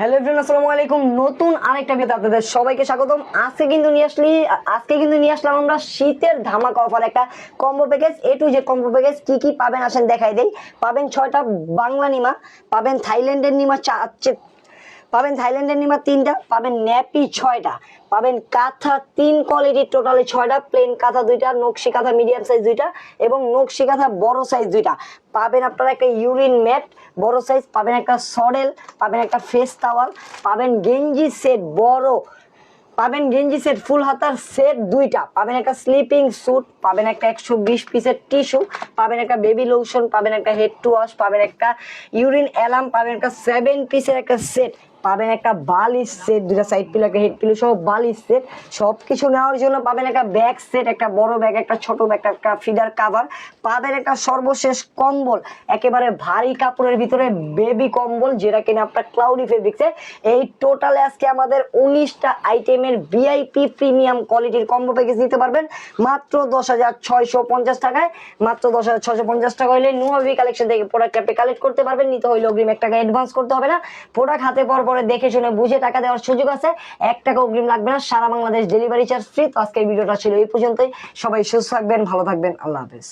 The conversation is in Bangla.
হ্যালো এভরিওয়ান আসসালামু আলাইকুম। নতুন আরেকটা ভিডিওতে আপনাদের সবাইকে স্বাগতম। আজকে কিন্তু নিয়ে আসলি, আজকে কিন্তু নিয়ে আসলাম আমরা শীতের ধামাকা অফার একটা কম্বো প্যাকেজ এ টু যে কম্বো প্যাকেজ কি কি পাবেন আসেন দেখাই দেই। পাবেন ছয়টা বাংলা নিমা, পাবেন থাইল্যান্ডের নিমা চা পাবেন থাইল্যান্ডের নিমা তিনটা, পাবেন ন্যাপি ছয়টা, পাবেন কাঁথা তিন কোয়ালিটির টোটালি ছয়টা প্লেন কাঁথা দুইটা, নকশি কাঁথা মিডিয়াম সাইজ দুইটা এবং নকশি কাঁথা বড় সাইজ দুইটা। পাবেন আপনারা একটা ইউরিন ম্যাট বড় সাইজ পাবেন একটা সরেল, পাবেন একটা ফেস টাওয়াল পাবেন গেঞ্জি সেট বড়, পাবেন গেঞ্জি সেট ফুল হাতার সেট দুইটা, পাবেন একটা স্লিপিং স্যুট পাবেন একটা একশো বিশ পিসের টিস্যু পাবেন একটা বেবি লোশন পাবেন একটা হেড টু ওয়াশ পাবেন একটা ইউরিন অ্যালার্ম পাবেন একটা সেভেন পিসের একটা সেট পাবেন একটা বালিশ সেট দুটা সাইড পিলো একটা হেড পিলো সহ বালিশ সেট সব কিছু নেওয়ার জন্য পাবেন একটা ব্যাগ সেট একটা বড় ব্যাগ একটা ছোট ব্যাগ একটা ফিডার কাভার পাবেন একটা সর্বশেষ কম্বল, একেবারে ভারী কাপড়ের ভিতরে বেবি কম্বল, যেটা কিনা আপনার ক্লাউডি ফেব্রিক্সে এই টোটালে আজকে আমাদের উনিশটা আইটেমের ভিআইপি প্রিমিয়াম কোয়ালিটির কম্বো প্যাকেজ নিতে পারবেন। মাত্র দশ হাজার ছয়শো পঞ্চাশ টাকায়। মাত্র দশ হাজার ছয়শো পঞ্চাশ টাকা হলে নুয়াবি কালেকশন থেকে প্রোডাক্ট আপনি কালেক্ট করতে পারবেন। নিতে হইলে অগ্রিম এক টাকা অ্যাডভান্স করতে হবে না। প্রোডাক্ট হাতে পর পরে দেখে শুনে বুঝে টাকা দেওয়ার সুযোগ আছে। এক টাকা অগ্রিম লাগবে না, সারা বাংলাদেশ ডেলিভারি চার্জ ফ্রি তো আজকে এই ভিডিওটা ছিল এই পর্যন্তই। সবাই সুস্থ থাকবেন, ভালো থাকবেন। আল্লাহ হাফেজ।